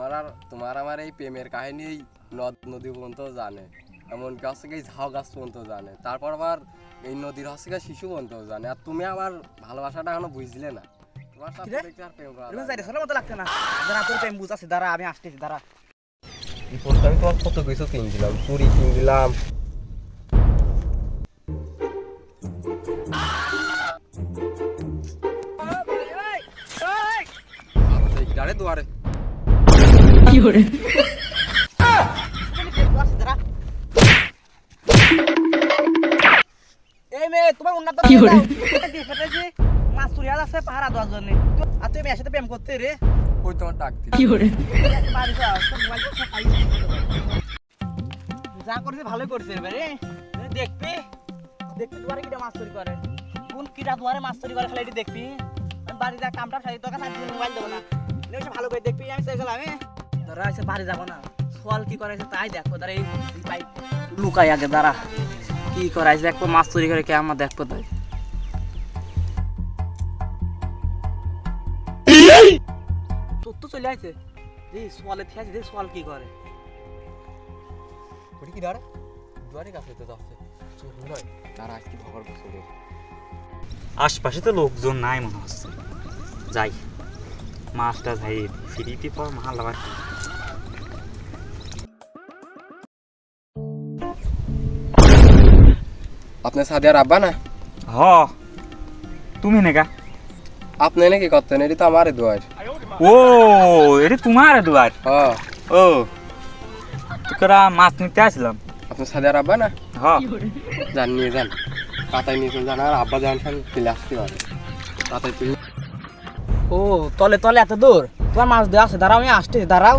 তোমার আর তোমার আমার এই প্রেমের কাহিনী এই নদ নদী পর্যন্ত জানে। এমনকি হচ্ছে কি ঝাউ গাছ পর্যন্ত জানে। তারপর আবার এই নদীর হচ্ছে কি শিশু পর্যন্ত জানে। আর তুমি আমার ভালোবাসাটা এখনও বুঝলে না। তোমার সাথে কিরে? আর প্রেম করা এরকম যায় যাইতে মতো লাগছে না? দাঁড়া তোর টাইম বুঝ দাঁড়া আমি আসতেছি দাঁড়া। আমি তোমার কত কিছু কিনছিলাম কিনছিলাম। আরে দুয়ারে। দাঁড়া এই মেয়ে তোমার উন্নত কি করে? মাছ চুরি আছে পাহারা দেওয়ার জন্য। আর তুমি মেয়ের সাথে প্রেম করতে রে? ওই তোমার টাক দিল বাড়ি যা, তোর মোবাইল তো সব পাই। যা করছে ভালোই করছে এবারে দেখবি? দেখবি দুয়ারে কিটা মাছ চুরি করে। কোন কিটা দুয়ারে মাছ চুরি করে খালি এটি দেখবি? আমি বাড়ি যা কামটা সারি তোকে না মোবাইল দেবো না। ভালো করে দেখবি আমি চাই গেলাম এসে বাড়ি যাব না। সোয়াল কি করেছে তাই দেখো তারা এই পাইপ লুকাই আগে দাঁড়া। কি করাইছে দেখব মাছ চুরি করে কে আমার দেখব তাই তোর তো চলে সোয়ালে ঠিক আছে সোয়াল কি করে? ওটি কি দাঁড়া? দুয়ারে কাছে তো যাচ্ছে। চোখ নয় তারা আজকে বছরের আশপাশে তো লোকজন নাই মনে হচ্ছে। যাই মাছটা যাই ফিরিতে পর মাল আবার আপনি সাদিয়ার আব্বা না? হ। তুমি নেগা আপনি নাকি করতেন এটি তো আমারই দুয়ার। ও এটা তোমার দুয়ার? হ। ও তোরা মাছ নিতে আসলাম। আপনি সাদিয়ার আব্বা না? হ। যান নিয়ে যান। পাতায় নিয়ে চলে যান আর আব্বা যান খান ফেলে আসতে পারে পাতায় তুলে ও তলে তলে এত দূর? তোমার মাছ দেওয়া আছে দাঁড়াও আমি আসতে দাঁড়াও।